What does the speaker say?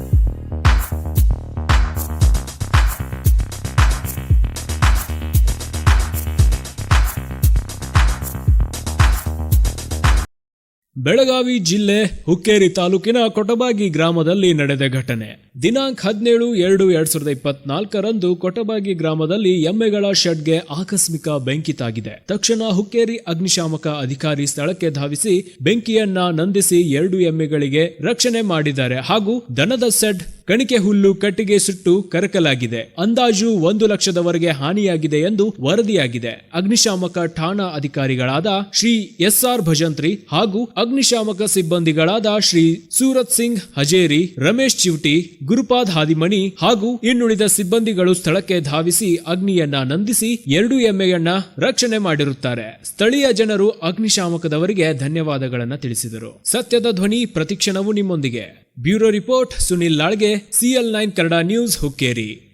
Thank you. Belagavi ಜಿಲ್ಲೆ ಹುಕ್ಕೇರಿ ತಾಲೂಕಿನ ಕೊಟಬಾಗಿ ಗ್ರಾಮದಲ್ಲಿ ನಡೆದ ಘಟನೆ. ದಿನಾಂಕ ಹದಿನೇಳು ಎರಡು ಎರಡ್ ಸಾವಿರದ ಇಪ್ಪತ್ನಾಲ್ಕರಂದು ಕೊಟಬಾಗಿ ಗ್ರಾಮದಲ್ಲಿ ಎಮ್ಮೆಗಳ ಶೆಡ್ಗೆ ಆಕಸ್ಮಿಕ ಬೆಂಕಿ ತಾಗಿದೆ ತಕ್ಷಣ ಹುಕ್ಕೇರಿ ಅಗ್ನಿಶಾಮಕ ಅಧಿಕಾರಿ ಸ್ಥಳಕ್ಕೆ ಧಾವಿಸಿ ಬೆಂಕಿಯನ್ನ ನಂದಿಸಿ ಎರಡು ಎಮ್ಮೆಗಳಿಗೆ ರಕ್ಷಣೆ ಮಾಡಿದ್ದಾರೆ ಹಾಗೂ ದನದ ಸೆಡ್ ಕಣಿಕೆ ಹುಲ್ಲು ಕಟ್ಟಿಗೆ ಸುಟ್ಟು ಕರಕಲಾಗಿದೆ. ಅಂದಾಜು ಒಂದು ಲಕ್ಷದವರೆಗೆ ಹಾನಿಯಾಗಿದೆ ಎಂದು ವರದಿಯಾಗಿದೆ. ಅಗ್ನಿಶಾಮಕ ಠಾಣಾ ಅಧಿಕಾರಿಗಳಾದ ಶ್ರೀ ಎಸ್ ಆರ್ ಭಜಂತ್ರಿ ಹಾಗೂ ಅಗ್ನಿಶಾಮಕ ಸಿಬ್ಬಂದಿಗಳಾದ ಶ್ರೀ ಸೂರತ್ ಸಿಂಗ್ ಹಜೇರಿ, ರಮೇಶ್ ಚಿವಟಿ, ಗುರುಪಾದ್ ಹಾದಿಮಣಿ ಹಾಗೂ ಇನ್ನುಳಿದ ಸಿಬ್ಬಂದಿಗಳು ಸ್ಥಳಕ್ಕೆ ಧಾವಿಸಿ ಅಗ್ನಿಯನ್ನ ನಂದಿಸಿ ಎರಡು ಎಮ್ಮೆಯನ್ನ ರಕ್ಷಣೆ ಮಾಡಿರುತ್ತಾರೆ. ಸ್ಥಳೀಯ ಜನರು ಅಗ್ನಿಶಾಮಕದವರಿಗೆ ಧನ್ಯವಾದಗಳನ್ನು ತಿಳಿಸಿದರು. ಸತ್ಯದ ಧ್ವನಿ ಪ್ರತಿಕ್ಷಣವು ನಿಮ್ಮೊಂದಿಗೆ. Bureau report Sunil ಲಾಳ್ಗೆ CL nine Kannada news Hukkeri.